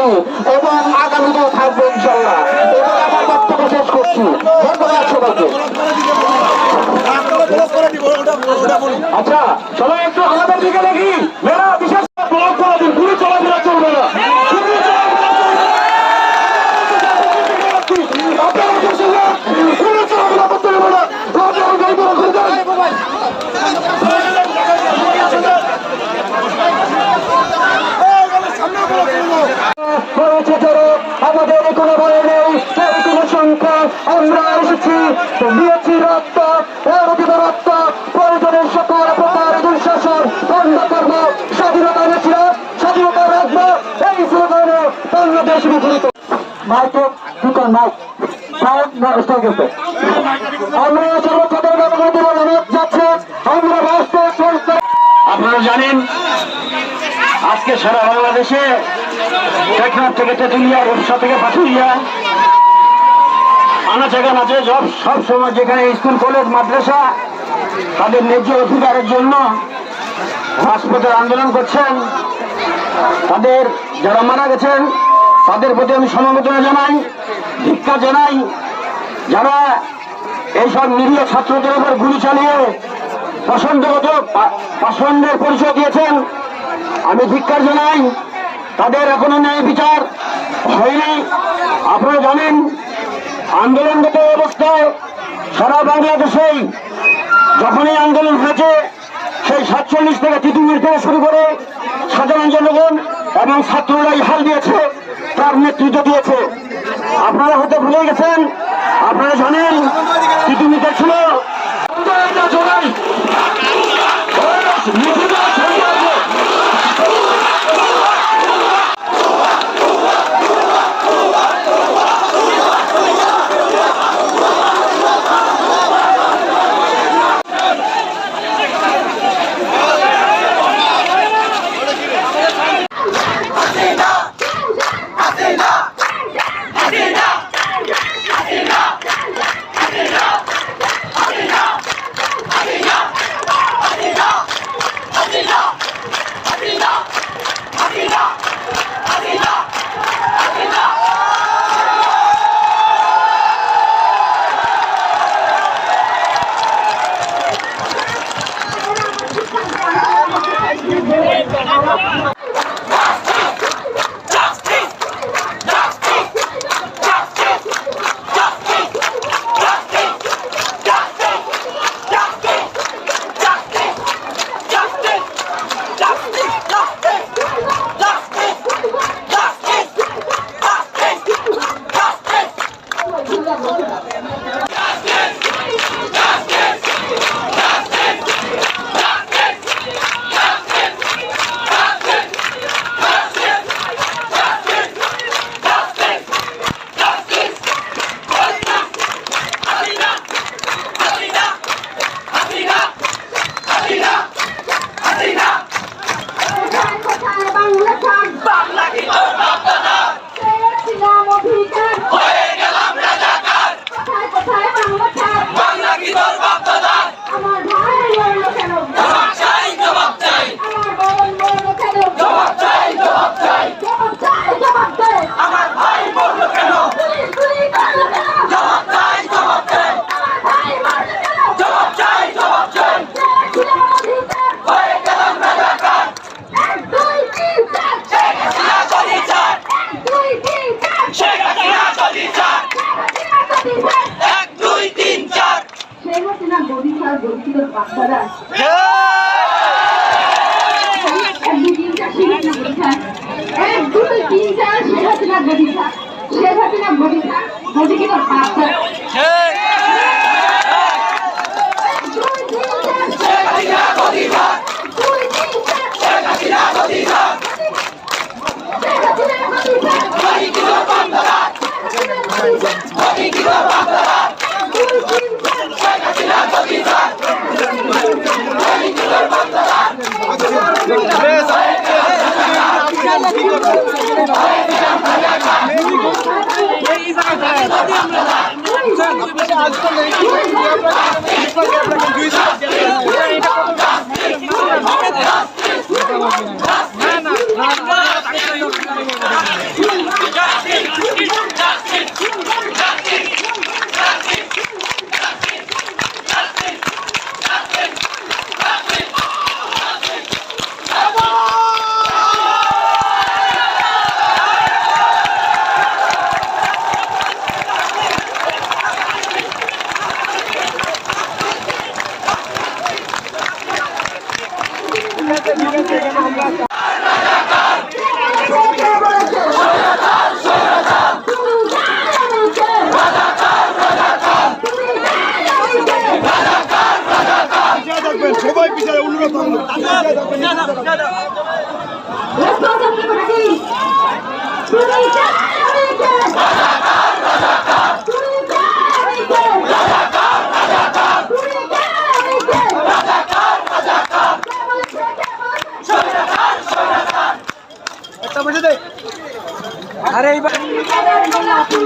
আছি এবং আগামীতেও থাকব ইনশাল্লাহ এবার আমার বক্তব্য শেষ করছি। ধন্যবাদ সবাইকে। আচ্ছা সবাই একটু আমাদের দিকে দেখি। মেয়েরা বিশেষ ব্লক করে আমাদের কোনো ভয় নেই সেই কোনো সংখ্যা আমরা এসেছি। দিয়েছি রক্ত, এর রক্ত, প্রয়োজনের সকল প্রকার দুঃশাসন বন্ধ করব স্বাধীনতা এনেছিলাম স্বাধীনতা রাখব, এই স্লোগানে বাংলাদেশ রাষ্ট্র আপনারা জানেন, আজকে সারা বাংলাদেশে টেকনাফ থেকে তেতুলিয়া সব সব যেখানে স্কুল, কলেজ, মাদ্রাসা, তাদের ন্যায্য অধিকারের জন্য রাজপথের আন্দোলন করছেন। তাদের যারা মারা গেছেন, তাদের প্রতি আমি সমবেদনা জানাই, ভিক্ষা জানাই, যারা এইসব নিরীহ ছাত্রদের উপর গুলি চালিয়ে পছন্দগত পা- পছন্দের পরিচয় দিয়েছেন, আমি ধিক্কার জানাই। তাদের এখনও ন্যায় বিচার হয়নি। আপনারা জানেন আন্দোলনগত অবস্থায় সারা বাংলাদেশেই যখনই আন্দোলন হয়েছে, সেই সাতচল্লিশ থেকে তিতুমির থেকে শুরু করে সাধারণ জনগণ এবং ছাত্ররাই হাল দিয়েছে, তার নেতৃত্ব দিয়েছে। আপনারা হয়তো ভুলে গেছেন, আপনারা জানেন গদি ছিল বাচ্চারা এক দুই তিন চার শেখ হাসিনা গদি চার শেখ হাসিনা গদি চার গদি ছিল বাচ্চা শেখ হাসিনা গদি চার দুই তিন চার শেখ হাসিনা গদি চার শেখ হাসিনা গদি চার গদি ছিল বাচ্চারা গদি ছিল বাচ্চারা দুই তিন চার শেখ হাসিনা গদি চার গদি ছিল বাচ্চারা না না কে বলেছে? তুমি জানো কে? তুমি জানো কে? সবাই বিচারে অনুরোধ থাকল আরে গোলাপি